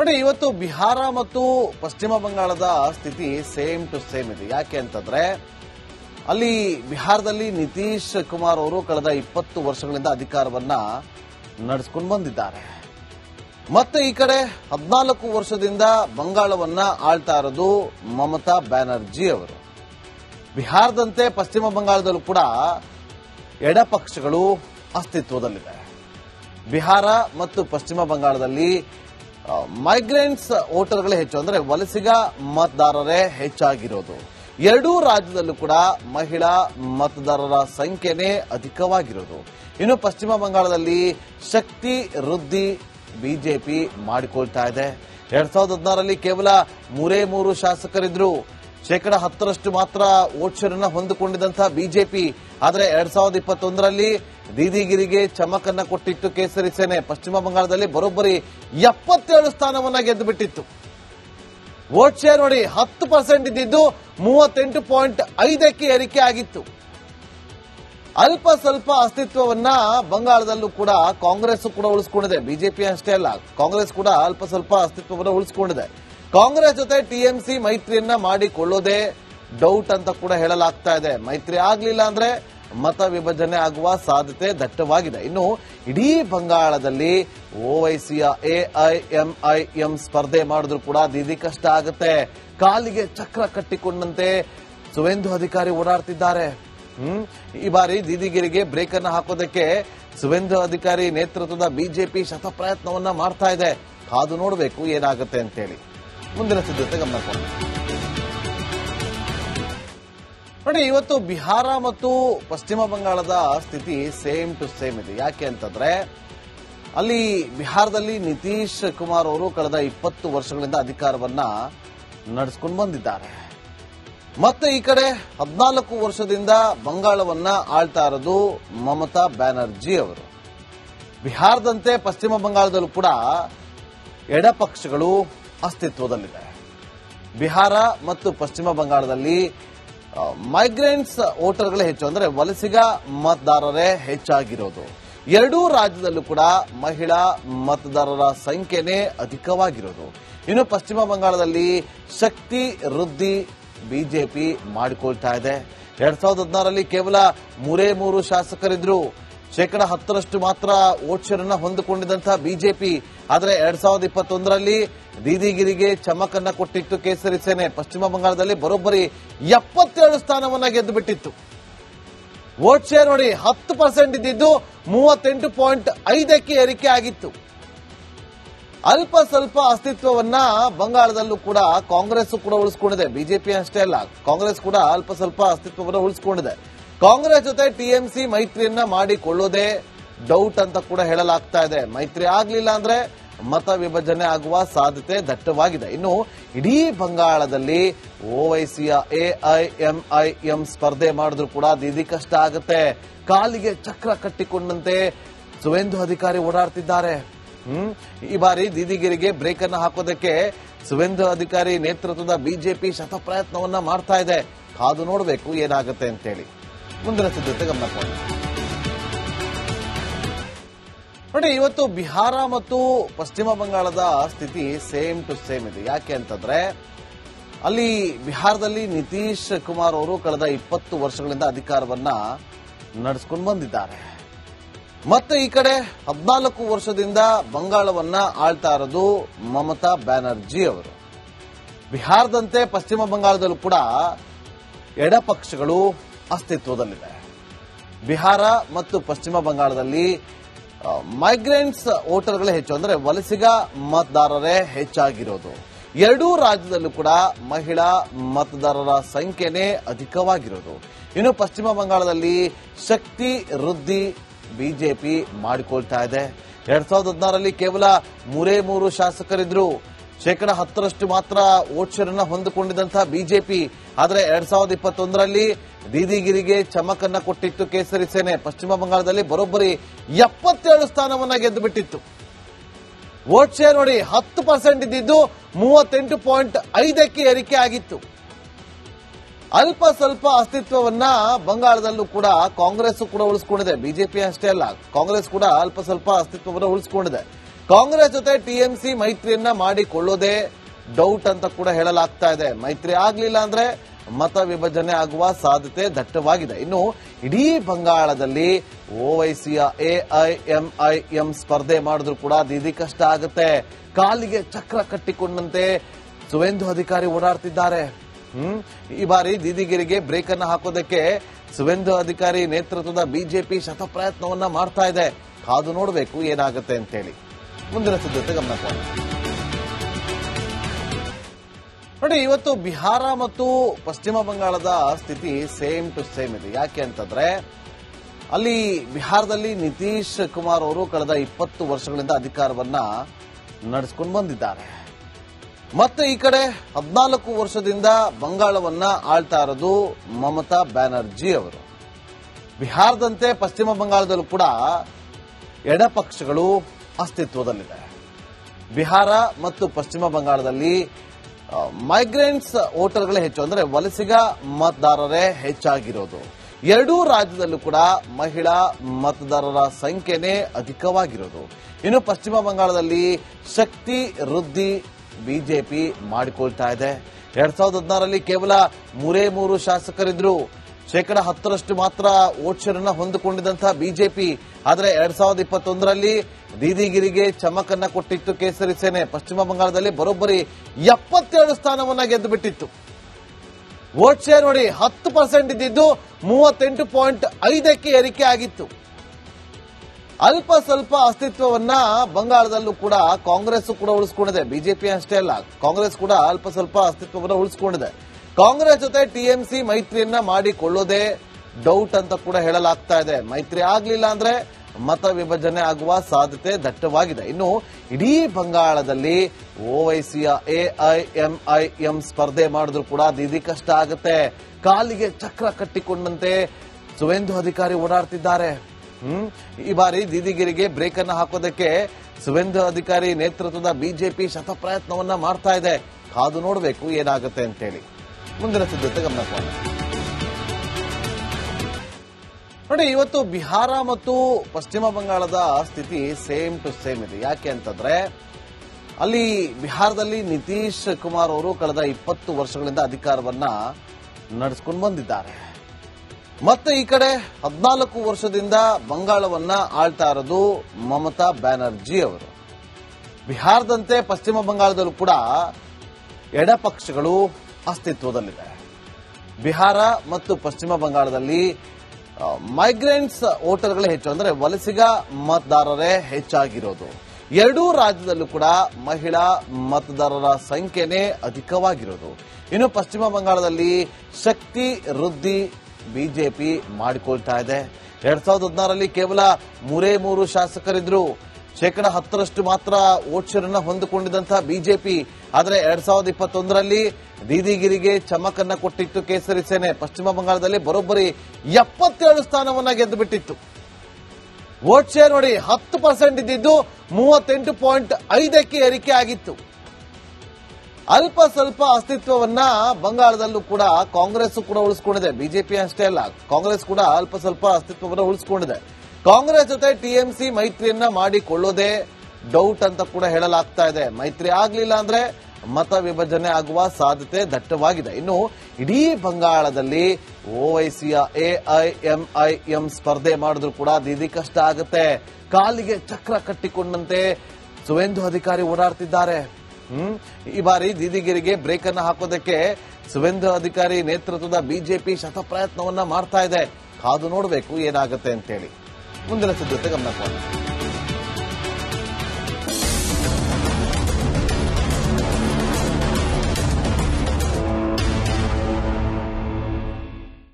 ನೋಡಿ, ಇವತ್ತು ಬಿಹಾರ ಮತ್ತು ಪಶ್ಚಿಮ ಬಂಗಾಳದ ಸ್ಥಿತಿ ಸೇಮ್ ಟು ಸೇಮ್ ಇದೆ. ಯಾಕೆ ಅಂತಂದ್ರೆ, ಅಲ್ಲಿ ಬಿಹಾರದಲ್ಲಿ ನಿತೀಶ್ ಕುಮಾರ್ ಅವರು ಕಳೆದ ಇಪ್ಪತ್ತು ವರ್ಷಗಳಿಂದ ಅಧಿಕಾರವನ್ನ ನಡೆಸ್ಕೊಂಡು ಬಂದಿದ್ದಾರೆ. ಮತ್ತೆ ಈ ಕಡೆ ಹದಿನಾಲ್ಕು ವರ್ಷದಿಂದ ಬಂಗಾಳವನ್ನ ಆಳ್ತಾ ಇರೋದು ಮಮತಾ ಬ್ಯಾನರ್ಜಿ ಅವರು. ಬಿಹಾರದಂತೆ ಪಶ್ಚಿಮ ಬಂಗಾಳದಲ್ಲೂ ಕೂಡ ಎಡಪಕ್ಷಗಳು ಅಸ್ತಿತ್ವದಲ್ಲಿದೆ ಬಿಹಾರ ಮತ್ತು ಪಶ್ಚಿಮ ಬಂಗಾಳದಲ್ಲಿ ಮೈಗ್ರೆಂಟ್ಸ್ ವೋಟರ್ಗಳೇ ಹೆಚ್ಚು ಅಂದರೆ ವಲಸಿಗ ಮತದಾರರೇ ಹೆಚ್ಚಾಗಿರೋದು. ಎರಡೂ ರಾಜ್ಯದಲ್ಲೂ ಕೂಡ ಮಹಿಳಾ ಮತದಾರರ ಸಂಖ್ಯೆನೇ ಅಧಿಕವಾಗಿರೋದು. ಇನ್ನು ಪಶ್ಚಿಮ ಬಂಗಾಳದಲ್ಲಿ ಶಕ್ತಿ ವೃದ್ಧಿ ಬಿಜೆಪಿ ಮಾಡಿಕೊಳ್ತಾ ಇದೆ. ಎರಡ್ ಸಾವಿರದ ಹದಿನಾರರಲ್ಲಿ ಕೇವಲ ಮೂರೇ ಮೂರು ಶಾಸಕರಿದ್ರು. ಶೇಕಡ ಹತ್ತರಷ್ಟು ಮಾತ್ರ ವೋಟ್ ಶೇರನ್ನ ಹೊಂದಿಕೊಂಡಿದ್ದಂತಹ ಬಿಜೆಪಿ. ಆದರೆ ಎರಡ್ ಸಾವಿರದ ಇಪ್ಪತ್ತೊಂದರಲ್ಲಿ ದೀದಿಗಿರಿಗೆ ಚಮಕನ್ನ ಕೊಟ್ಟಿತ್ತು ಕೇಸರಿ ಸೇನೆ. ಪಶ್ಚಿಮ ಬಂಗಾಳದಲ್ಲಿ ಬರೋಬ್ಬರಿ ಎಪ್ಪತ್ತೇಳು ಸ್ಥಾನವನ್ನ ಗೆದ್ದು ಬಿಟ್ಟಿತ್ತು ವೋಟ್ ಶೇರ್ ನೋಡಿ ಹತ್ತು ಪರ್ಸೆಂಟ್ ಇದ್ದಿದ್ದು ಮೂವತ್ತೆಂಟು ಪಾಯಿಂಟ್ ಐದಕ್ಕೆ ಏರಿಕೆ ಆಗಿತ್ತು. ಅಲ್ಪ ಸ್ವಲ್ಪ ಅಸ್ತಿತ್ವವನ್ನ ಬಂಗಾಳದಲ್ಲೂ ಕೂಡ ಕಾಂಗ್ರೆಸ್ ಕೂಡ ಉಳಿಸ್ಕೊಂಡಿದೆ. ಬಿಜೆಪಿ ಅಷ್ಟೇ ಅಲ್ಲ, ಕಾಂಗ್ರೆಸ್ ಕೂಡ ಅಲ್ಪ ಸ್ವಲ್ಪ ಅಸ್ತಿತ್ವವನ್ನು ಉಳಿಸ್ಕೊಂಡಿದೆ. ಕಾಂಗ್ರೆಸ್ ಜೊತೆ ಟಿಎಂಸಿ ಮೈತ್ರಿಯನ್ನ ಮಾಡಿಕೊಳ್ಳೋದೇ ಡೌಟ್ ಅಂತ ಕೂಡ ಹೇಳಲಾಗ್ತಾ ಇದೆ. ಮೈತ್ರಿ ಆಗ್ಲಿಲ್ಲ ಅಂದ್ರೆ ಮತ ವಿಭಜನೆ ಆಗುವ ಸಾಧ್ಯತೆ ದಟ್ಟವಾಗಿದೆ. ಇನ್ನು ಇಡೀ ಬಂಗಾಳದಲ್ಲಿ ಓವೈಸಿಯ ಎಐಎಂಐಎಂ ಸ್ಪರ್ಧೆ ಮಾಡಿದ್ರು ಕೂಡ ದೀದಿ ಕಷ್ಟ ಆಗುತ್ತೆ. ಕಾಲಿಗೆ ಚಕ್ರ ಕಟ್ಟಿಕೊಂಡಂತೆ ಸುವೇಂದು ಅಧಿಕಾರಿ ಓಡಾಡ್ತಿದ್ದಾರೆ. ಹ್ಮ್? ಈ ಬಾರಿ ದೀದಿಗಿರಿಗೆ ಬ್ರೇಕ್ ಅನ್ನ ಹಾಕೋದಕ್ಕೆ ಸುವೇಂದು ಅಧಿಕಾರಿ ನೇತೃತ್ವದ ಬಿಜೆಪಿ ಶತ ಪ್ರಯತ್ನವನ್ನ ಮಾಡ್ತಾ ಇದೆ. ಕಾದು ನೋಡಬೇಕು ಏನಾಗುತ್ತೆ ಅಂತೇಳಿ. ಮುಂದಿನ ಸಿದ್ಧತೆ ಗಮನ ಕೊಡೋಣ ನೋಡಿ, ಇವತ್ತು ಬಿಹಾರ ಮತ್ತು ಪಶ್ಚಿಮ ಬಂಗಾಳದ ಸ್ಥಿತಿ ಸೇಮ್ ಟು ಸೇಮ್ ಇದೆ. ಯಾಕೆ ಅಂತಂದ್ರೆ, ಅಲ್ಲಿ ಬಿಹಾರದಲ್ಲಿ ನಿತೀಶ್ ಕುಮಾರ್ ಅವರು ಕಳೆದ ಇಪ್ಪತ್ತು ವರ್ಷಗಳಿಂದ ಅಧಿಕಾರವನ್ನ ನಡೆಸ್ಕೊಂಡು ಬಂದಿದ್ದಾರೆ. ಮತ್ತೆ ಈ ಕಡೆ ಹದಿನಾಲ್ಕು ವರ್ಷದಿಂದ ಬಂಗಾಳವನ್ನ ಆಳ್ತಾ ಇರೋದು ಮಮತಾ ಬ್ಯಾನರ್ಜಿ ಅವರು. ಬಿಹಾರದಂತೆ ಪಶ್ಚಿಮ ಬಂಗಾಳದಲ್ಲೂ ಕೂಡ ಎಡಪಕ್ಷಗಳು ಅಸ್ತಿತ್ವದಲ್ಲಿದೆ. ಬಿಹಾರ ಮತ್ತು ಪಶ್ಚಿಮ ಬಂಗಾಳದಲ್ಲಿ ಮೈಗ್ರೆಂಟ್ಸ್ ವೋಟರ್ಗಳೇ ಹೆಚ್ಚು, ಅಂದ್ರೆ ವಲಸಿಗ ಮತದಾರರೇ ಹೆಚ್ಚಾಗಿರೋದು. ಎರಡೂ ರಾಜ್ಯದಲ್ಲೂ ಕೂಡ ಮಹಿಳಾ ಮತದಾರರ ಸಂಖ್ಯೆನೇ ಅಧಿಕವಾಗಿರೋದು. ಇನ್ನು ಪಶ್ಚಿಮ ಬಂಗಾಳದಲ್ಲಿ ಶಕ್ತಿ ವೃದ್ಧಿ ಬಿಜೆಪಿ ಮಾಡಿಕೊಳ್ತಾ ಇದೆ. ಎರಡ್ ಸಾವಿರದ ಹದಿನಾರರಲ್ಲಿ ಕೇವಲ ಮೂರೇ ಮೂರು ಶಾಸಕರಿದ್ರು. ಶೇಕಡ ಹತ್ತರಷ್ಟು ಮಾತ್ರ ವೋಟ್ ಶೇರನ್ನ ಹೊಂದಿಕೊಂಡಿದ್ದಂತಹ ಬಿಜೆಪಿ. ಆದರೆ ಎರಡ್ ಸಾವಿರದ ಇಪ್ಪತ್ತೊಂದರಲ್ಲಿ ದೀದಿಗಿರಿಗೆ ಚಮಕನ್ನ ಕೊಟ್ಟಿತ್ತು ಕೇಸರಿ ಸೇನೆ. ಪಶ್ಚಿಮ ಬಂಗಾಳದಲ್ಲಿ ಬರೋಬ್ಬರಿ ಎಪ್ಪತ್ತೇಳು ಸ್ಥಾನವನ್ನ ಗೆದ್ದು ಬಿಟ್ಟಿತ್ತು ವೋಟ್ ಶೇರ್ ನೋಡಿ ಹತ್ತು ಪರ್ಸೆಂಟ್ ಇದ್ದಿದ್ದು ಮೂವತ್ತೆಂಟು ಪಾಯಿಂಟ್ ಐದಕ್ಕೆ ಏರಿಕೆ ಆಗಿತ್ತು. ಅಲ್ಪ ಸ್ವಲ್ಪ ಅಸ್ತಿತ್ವವನ್ನ ಬಂಗಾಳದಲ್ಲೂ ಕೂಡ ಕಾಂಗ್ರೆಸ್ ಕೂಡ ಉಳಿಸಿಕೊಂಡಿದೆ. ಬಿಜೆಪಿ ಅಷ್ಟೇ ಅಲ್ಲ, ಕಾಂಗ್ರೆಸ್ ಕೂಡ ಅಲ್ಪ ಸ್ವಲ್ಪ ಅಸ್ತಿತ್ವವನ್ನು ಉಳಿಸ್ಕೊಂಡಿದೆ. ಕಾಂಗ್ರೆಸ್ ಜೊತೆ ಟಿಎಂಸಿ ಮೈತ್ರಿಯನ್ನ ಮಾಡಿಕೊಳ್ಳೋದೇ ಡೌಟ್ ಅಂತ ಕೂಡ ಹೇಳಲಾಗ್ತಾ ಇದೆ. ಮೈತ್ರಿ ಆಗ್ಲಿಲ್ಲ ಅಂದ್ರೆ ಮತ ವಿಭಜನೆ ಆಗುವ ಸಾಧ್ಯತೆ ದಟ್ಟವಾಗಿದೆ. ಇನ್ನು ಇಡೀ ಬಂಗಾಳದಲ್ಲಿ ಓವೈಸಿಯ ಎಐಎಂಐಎಂ ಸ್ಪರ್ಧೆ ಮಾಡಿದ್ರು ಕೂಡ ದೀದಿ ಕಷ್ಟ ಆಗುತ್ತೆ. ಕಾಲಿಗೆ ಚಕ್ರ ಕಟ್ಟಿಕೊಂಡಂತೆ ಸುವೇಂದು ಅಧಿಕಾರಿ ಓಡಾಡ್ತಿದ್ದಾರೆ. ಹ್ಮ್? ಈ ಬಾರಿ ದೀದಿಗಿರಿಗೆ ಬ್ರೇಕ್ ಅನ್ನ ಹಾಕೋದಕ್ಕೆ ಸುವೇಂದು ಅಧಿಕಾರಿ ನೇತೃತ್ವದ ಬಿಜೆಪಿ ಶತ ಪ್ರಯತ್ನವನ್ನ ಮಾಡ್ತಾ ಇದೆ. ಕಾದು ನೋಡಬೇಕು ಏನಾಗುತ್ತೆ ಅಂತೇಳಿ. ಮುಂದಿನ ಸಿದ್ಧತೆ ಗಮನ ಕೊಡಿ ನೋಡಿ, ಇವತ್ತು ಬಿಹಾರ ಮತ್ತು ಪಶ್ಚಿಮ ಬಂಗಾಳದ ಸ್ಥಿತಿ ಸೇಮ್ ಟು ಸೇಮ್ ಇದೆ. ಯಾಕೆ ಅಂತಂದ್ರೆ, ಅಲ್ಲಿ ಬಿಹಾರದಲ್ಲಿ ನಿತೀಶ್ ಕುಮಾರ್ ಅವರು ಕಳೆದ ಇಪ್ಪತ್ತು ವರ್ಷಗಳಿಂದ ಅಧಿಕಾರವನ್ನ ನಡೆಸ್ಕೊಂಡು ಬಂದಿದ್ದಾರೆ. ಮತ್ತೆ ಈ ಕಡೆ ಹದಿನಾಲ್ಕು ವರ್ಷದಿಂದ ಬಂಗಾಳವನ್ನ ಆಳ್ತಾ ಇರೋದು ಮಮತಾ ಬ್ಯಾನರ್ಜಿ ಅವರು. ಬಿಹಾರದಂತೆ ಪಶ್ಚಿಮ ಬಂಗಾಳದಲ್ಲೂ ಕೂಡ ಎಡಪಕ್ಷಗಳು ಅಸ್ತಿತ್ವದಲ್ಲಿದೆ. ಬಿಹಾರ ಮತ್ತು ಪಶ್ಚಿಮ ಬಂಗಾಳದಲ್ಲಿ ಮೈಗ್ರೆಂಟ್ಸ್ ವೋಟರ್ಗಳೇ ಹೆಚ್ಚು, ಅಂದರೆ ವಲಸಿಗ ಮತದಾರರೇ ಹೆಚ್ಚಾಗಿರೋದು. ಎರಡೂ ರಾಜ್ಯದಲ್ಲೂ ಕೂಡ ಮಹಿಳಾ ಮತದಾರರ ಸಂಖ್ಯೆನೇ ಅಧಿಕವಾಗಿರೋದು. ಇನ್ನು ಪಶ್ಚಿಮ ಬಂಗಾಳದಲ್ಲಿ ಶಕ್ತಿ ವೃದ್ಧಿ ಬಿಜೆಪಿ ಮಾಡಿಕೊಳ್ತಾ ಇದೆ. ಎರಡ್ ಸಾವಿರದ ಹದಿನಾರರಲ್ಲಿ ಕೇವಲ ಮೂರೇ ಮೂರು ಶಾಸಕರಿದ್ರು. ಶೇಕಡ ಹತ್ತರಷ್ಟು ಮಾತ್ರ ವೋಟ್ ಶೇರನ್ನ ಹೊಂದಿಕೊಂಡಿದ್ದಂತಹ ಬಿಜೆಪಿ. ಆದರೆ ಎರಡ್ ಸಾವಿರದ ಇಪ್ಪತ್ತೊಂದರಲ್ಲಿ ದೀದಿಗಿರಿಗೆ ಚಮಕನ್ನ ಕೊಟ್ಟಿತ್ತು ಕೇಸರಿ ಸೇನೆ. ಪಶ್ಚಿಮ ಬಂಗಾಳದಲ್ಲಿ ಬರೋಬ್ಬರಿ ಎಪ್ಪತ್ತೇಳು ಸ್ಥಾನವನ್ನ ಗೆದ್ದು ಬಿಟ್ಟಿತ್ತು ವೋಟ್ ಶೇರ್ ನೋಡಿ ಹತ್ತು ಪರ್ಸೆಂಟ್ ಇದ್ದಿದ್ದು ಮೂವತ್ತೆಂಟು ಪಾಯಿಂಟ್ ಐದಕ್ಕೆ ಏರಿಕೆ ಆಗಿತ್ತು. ಅಲ್ಪ ಸ್ವಲ್ಪ ಅಸ್ತಿತ್ವವನ್ನ ಬಂಗಾಳದಲ್ಲೂ ಕೂಡ ಕಾಂಗ್ರೆಸ್ ಕೂಡ ಉಳಿಸ್ಕೊಂಡಿದೆ. ಬಿಜೆಪಿ ಅಷ್ಟೇ ಅಲ್ಲ, ಕಾಂಗ್ರೆಸ್ ಕೂಡ ಅಲ್ಪ ಸ್ವಲ್ಪ ಅಸ್ತಿತ್ವವನ್ನು ಉಳಿಸ್ಕೊಂಡಿದೆ. ಕಾಂಗ್ರೆಸ್ ಜೊತೆ ಟಿಎಂಸಿ ಮೈತ್ರಿಯನ್ನ ಮಾಡಿಕೊಳ್ಳೋದೇ ಡೌಟ್ ಅಂತ ಕೂಡ ಹೇಳಲಾಗ್ತಾ ಇದೆ. ಮೈತ್ರಿ ಆಗ್ಲಿಲ್ಲ ಅಂದ್ರೆ ಮತ ವಿಭಜನೆ ಆಗುವ ಸಾಧ್ಯತೆ ದಟ್ಟವಾಗಿದೆ. ಇನ್ನು ಇಡೀ ಬಂಗಾಳದಲ್ಲಿ ಓವೈಸಿಯ ಎಐಎಂಐಎಂ ಸ್ಪರ್ಧೆ ಮಾಡಿದ್ರು ಕೂಡ ದೀದಿ ಕಷ್ಟ ಆಗುತ್ತೆ. ಕಾಲಿಗೆ ಚಕ್ರ ಕಟ್ಟಿಕೊಂಡಂತೆ ಸುವೇಂದು ಅಧಿಕಾರಿ ಓಡಾಡ್ತಿದ್ದಾರೆ. ಹ್ಮ್? ಈ ಬಾರಿ ದೀದಿಗಿರಿಗೆ ಬ್ರೇಕ್ ಅನ್ನ ಹಾಕೋದಕ್ಕೆ ಸುವೇಂದು ಅಧಿಕಾರಿ ನೇತೃತ್ವದ ಬಿಜೆಪಿ ಶತಪ್ರಯತ್ನವನ್ನ ಮಾಡ್ತಾ ಇದೆ. ಕಾದು ನೋಡಬೇಕು ಏನಾಗುತ್ತೆ ಅಂತೇಳಿ. ಮುಂದಿನ ಸಿದ್ಧತೆ ಗಮನ ಕೊಡೋಣ. ನೋಡಿ, ಇವತ್ತು ಬಿಹಾರ ಮತ್ತು ಪಶ್ಚಿಮ ಬಂಗಾಳದ ಸ್ಥಿತಿ ಸೇಮ್ ಟು ಸೇಮ್ ಇದೆ. ಯಾಕೆ ಅಂತಂದ್ರೆ, ಅಲ್ಲಿ ಬಿಹಾರದಲ್ಲಿ ನಿತೀಶ್ ಕುಮಾರ್ ಅವರು ಕಳೆದ ಇಪ್ಪತ್ತು ವರ್ಷಗಳಿಂದ ಅಧಿಕಾರವನ್ನ ನಡೆಸ್ಕೊಂಡು ಬಂದಿದ್ದಾರೆ. ಮತ್ತೆ ಈ ಕಡೆ ಹದಿನಾಲ್ಕು ವರ್ಷದಿಂದ ಬಂಗಾಳವನ್ನ ಆಳ್ತಾ ಇರೋದು ಮಮತಾ ಬ್ಯಾನರ್ಜಿ ಅವರು. ಬಿಹಾರದಂತೆ ಪಶ್ಚಿಮ ಬಂಗಾಳದಲ್ಲೂ ಕೂಡ ಎಡಪಕ್ಷಗಳು ಅಸ್ತಿತ್ವದಲ್ಲಿದೆ. ಬಿಹಾರ ಮತ್ತು ಪಶ್ಚಿಮ ಬಂಗಾಳದಲ್ಲಿ ಮೈಗ್ರೆಂಟ್ಸ್ ವೋಟರ್ಗಳೇ ಹೆಚ್ಚು ಅಂದ್ರೆ ವಲಸಿಗ ಮತದಾರರೇ ಹೆಚ್ಚಾಗಿರೋದು. ಎರಡೂ ರಾಜ್ಯದಲ್ಲೂ ಕೂಡ ಮಹಿಳಾ ಮತದಾರರ ಸಂಖ್ಯೆನೇ ಅಧಿಕವಾಗಿರೋದು. ಇನ್ನು ಪಶ್ಚಿಮ ಬಂಗಾಳದಲ್ಲಿ ಶಕ್ತಿ ವೃದ್ಧಿ ಬಿಜೆಪಿ ಮಾಡಿಕೊಳ್ತಾ ಇದೆ. ಎರಡ್ ಸಾವಿರದ ಹದಿನಾರರಲ್ಲಿ ಕೇವಲ ಮೂರೇ ಮೂರು ಶಾಸಕರಿದ್ರು. ಶೇಕಡ ಹತ್ತರಷ್ಟು ಮಾತ್ರ ವೋಟ್ ಶೇರನ್ನ ಹೊಂದಿಕೊಂಡಿದ್ದಂತಹ ಬಿಜೆಪಿ. ಆದರೆ ಎರಡ್ ಸಾವಿರದ ಇಪ್ಪತ್ತೊಂದರಲ್ಲಿ ದೀದಿಗಿರಿಗೆ ಚಮಕನ್ನ ಕೊಟ್ಟಿತ್ತು ಕೇಸರಿ ಸೇನೆ. ಪಶ್ಚಿಮ ಬಂಗಾಳದಲ್ಲಿ ಬರೋಬ್ಬರಿ ಎಪ್ಪತ್ತೇಳು ಸ್ಥಾನವನ್ನ ಗೆದ್ದು ಬಿಟ್ಟಿತ್ತು ವೋಟ್ ಶೇರ್ ನೋಡಿ ಹತ್ತು ಪರ್ಸೆಂಟ್ ಇದ್ದಿದ್ದು ಮೂವತ್ತೆಂಟು ಪಾಯಿಂಟ್ ಐದಕ್ಕೆ ಏರಿಕೆ ಆಗಿತ್ತು. ಅಲ್ಪ ಸ್ವಲ್ಪ ಅಸ್ತಿತ್ವವನ್ನ ಬಂಗಾಳದಲ್ಲೂ ಕೂಡ ಕಾಂಗ್ರೆಸ್ ಕೂಡ ಉಳಿಸ್ಕೊಂಡಿದೆ. ಬಿಜೆಪಿ ಅಷ್ಟೇ ಅಲ್ಲ, ಕಾಂಗ್ರೆಸ್ ಕೂಡ ಅಲ್ಪ ಸ್ವಲ್ಪ ಅಸ್ತಿತ್ವವನ್ನು ಉಳಿಸ್ಕೊಂಡಿದೆ. ಕಾಂಗ್ರೆಸ್ ಜೊತೆ ಟಿಎಂಸಿ ಮೈತ್ರಿಯನ್ನ ಮಾಡಿಕೊಳ್ಳೋದೇ ಡೌಟ್ ಅಂತ ಕೂಡ ಹೇಳಲಾಗ್ತಾ ಇದೆ. ಮೈತ್ರಿ ಆಗ್ಲಿಲ್ಲ ಅಂದ್ರೆ ಮತ ವಿಭಜನೆ ಆಗುವ ಸಾಧ್ಯತೆ ದಟ್ಟವಾಗಿದೆ. ಇನ್ನು ಇಡೀ ಬಂಗಾಳದಲ್ಲಿ ಓವೈಸಿಯ ಎಐಎಂಐಎಂ ಸ್ಪರ್ಧೆ ಮಾಡಿದ್ರು ಕೂಡ ದೀದಿ ಕಷ್ಟ ಆಗುತ್ತೆ. ಕಾಲಿಗೆ ಚಕ್ರ ಕಟ್ಟಿಕೊಂಡಂತೆ ಸುವೇಂದು ಅಧಿಕಾರಿ ಓಡಾಡ್ತಿದ್ದಾರೆ. ಹ್ಮ್? ಈ ಬಾರಿ ದೀದಿಗಿರಿಗೆ ಬ್ರೇಕ್ ಅನ್ನ ಹಾಕೋದಕ್ಕೆ ಸುವೇಂದು ಅಧಿಕಾರಿ ನೇತೃತ್ವದ ಬಿಜೆಪಿ ಶತಪ್ರಯತ್ನವನ್ನ ಮಾಡ್ತಾ ಇದೆ. ಕಾದು ನೋಡಬೇಕು ಏನಾಗುತ್ತೆ ಅಂತೇಳಿ. ಮುಂದಿನ ಸಿದ್ಧತೆ ಗಮನ. ನೋಡಿ, ಇವತ್ತು ಬಿಹಾರ ಮತ್ತು ಪಶ್ಚಿಮ ಬಂಗಾಳದ ಸ್ಥಿತಿ ಸೇಮ್ ಟು ಸೇಮ್ ಇದೆ. ಯಾಕೆ ಅಂತಂದ್ರೆ, ಅಲ್ಲಿ ಬಿಹಾರದಲ್ಲಿ ನಿತೀಶ್ ಕುಮಾರ್ ಅವರು ಕಳೆದ ಇಪ್ಪತ್ತು ವರ್ಷಗಳಿಂದ ಅಧಿಕಾರವನ್ನ ನಡೆಸ್ಕೊಂಡು ಬಂದಿದ್ದಾರೆ. ಮತ್ತೆ ಈ ಕಡೆ ಹದಿನಾಲ್ಕು ವರ್ಷದಿಂದ ಬಂಗಾಳವನ್ನ ಆಳ್ತಾ ಇರೋದು ಮಮತಾ ಬ್ಯಾನರ್ಜಿ ಅವರು. ಬಿಹಾರದಂತೆ ಪಶ್ಚಿಮ ಬಂಗಾಳದಲ್ಲೂ ಕೂಡ ಎಡಪಕ್ಷಗಳು ಅಸ್ತಿತ್ವದಲ್ಲಿದೆ ಬಿಹಾರ ಮತ್ತು ಪಶ್ಚಿಮ ಬಂಗಾಳದಲ್ಲಿ ಮೈಗ್ರೆಂಟ್ಸ್ ವೋಟರ್ಗಳೇ ಹೆಚ್ಚು ಅಂದರೆ ವಲಸಿಗ ಮತದಾರರೇ ಹೆಚ್ಚಾಗಿರೋದು. ಎರಡೂ ರಾಜ್ಯದಲ್ಲೂ ಕೂಡ ಮಹಿಳಾ ಮತದಾರರ ಸಂಖ್ಯೆನೇ ಅಧಿಕವಾಗಿರೋದು. ಇನ್ನು ಪಶ್ಚಿಮ ಬಂಗಾಳದಲ್ಲಿ ಶಕ್ತಿ ವೃದ್ಧಿ ಬಿಜೆಪಿ ಮಾಡಿಕೊಳ್ತಾ ಇದೆ. ಎರಡ್ ಸಾವಿರದ ಹದಿನಾರರಲ್ಲಿ ಕೇವಲ ಮೂರೇ ಮೂರು ಶಾಸಕರಿದ್ರು. ಶೇಕಡ ಹತ್ತರಷ್ಟು ಮಾತ್ರ ವೋಟ್ ಶೇರನ್ನ ಹೊಂದಿಕೊಂಡಿದ್ದಂತಹ ಬಿಜೆಪಿ. ಆದರೆ ಎರಡ್ ಸಾವಿರದ ಇಪ್ಪತ್ತೊಂದರಲ್ಲಿ ದೀದಿಗಿರಿಗೆ ಚಮಕನ್ನ ಕೊಟ್ಟಿತ್ತು ಕೇಸರಿ ಸೇನೆ. ಪಶ್ಚಿಮ ಬಂಗಾಳದಲ್ಲಿ ಬರೋಬ್ಬರಿ ಎಪ್ಪತ್ತೇಳು ಸ್ಥಾನವನ್ನ ಗೆದ್ದು ಬಿಟ್ಟಿತ್ತು ವೋಟ್ ಶೇರ್ ನೋಡಿ ಹತ್ತು ಪರ್ಸೆಂಟ್ ಇದ್ದಿದ್ದು ಮೂವತ್ತೆಂಟು ಪಾಯಿಂಟ್ ಐದಕ್ಕೆ ಏರಿಕೆ ಆಗಿತ್ತು. ಅಲ್ಪ ಸ್ವಲ್ಪ ಅಸ್ತಿತ್ವವನ್ನ ಬಂಗಾಳದಲ್ಲೂ ಕೂಡ ಕಾಂಗ್ರೆಸ್ ಕೂಡ ಉಳಿಸ್ಕೊಂಡಿದೆ. ಬಿಜೆಪಿ ಅಷ್ಟೇ ಅಲ್ಲ, ಕಾಂಗ್ರೆಸ್ ಕೂಡ ಅಲ್ಪ ಸ್ವಲ್ಪ ಅಸ್ತಿತ್ವವನ್ನು ಉಳಿಸ್ಕೊಂಡಿದೆ. ಕಾಂಗ್ರೆಸ್ ಜೊತೆ ಟಿಎಂಸಿ ಮೈತ್ರಿಯನ್ನ ಮಾಡಿಕೊಳ್ಳೋದೇ ಡೌಟ್ ಅಂತ ಕೂಡ ಹೇಳಲಾಗ್ತಾ ಇದೆ. ಮೈತ್ರಿ ಆಗ್ಲಿಲ್ಲ ಅಂದ್ರೆ ಮತ ವಿಭಜನೆ ಆಗುವ ಸಾಧ್ಯತೆ ದಟ್ಟವಾಗಿದೆ. ಇನ್ನು ಇಡೀ ಬಂಗಾಳದಲ್ಲಿ ಓವೈಸಿಯ ಎಐಎಂಐಎಂ ಸ್ಪರ್ಧೆ ಮಾಡಿದ್ರು ಕೂಡ ದೀದಿ ಕಷ್ಟ ಆಗುತ್ತೆ. ಕಾಲಿಗೆ ಚಕ್ರ ಕಟ್ಟಿಕೊಂಡಂತೆ ಸುವೇಂದು ಅಧಿಕಾರಿ ಓಡಾಡ್ತಿದ್ದಾರೆ. ಹ್ಮ್? ಈ ಬಾರಿ ದೀದಿಗಿರಿಗೆ ಬ್ರೇಕ್ ಅನ್ನ ಹಾಕೋದಕ್ಕೆ ಸುವೇಂದು ಅಧಿಕಾರಿ ನೇತೃತ್ವದ ಬಿಜೆಪಿ ಶತಪ್ರಯತ್ನವನ್ನ ಮಾಡ್ತಾ ಇದೆ. ಕಾದು ನೋಡಬೇಕು ಏನಾಗುತ್ತೆ ಅಂತೇಳಿ. ಮುಂದಿನ ಸಿದ್ಧತೆ ಗಮನ ಕೊಡೋಣ.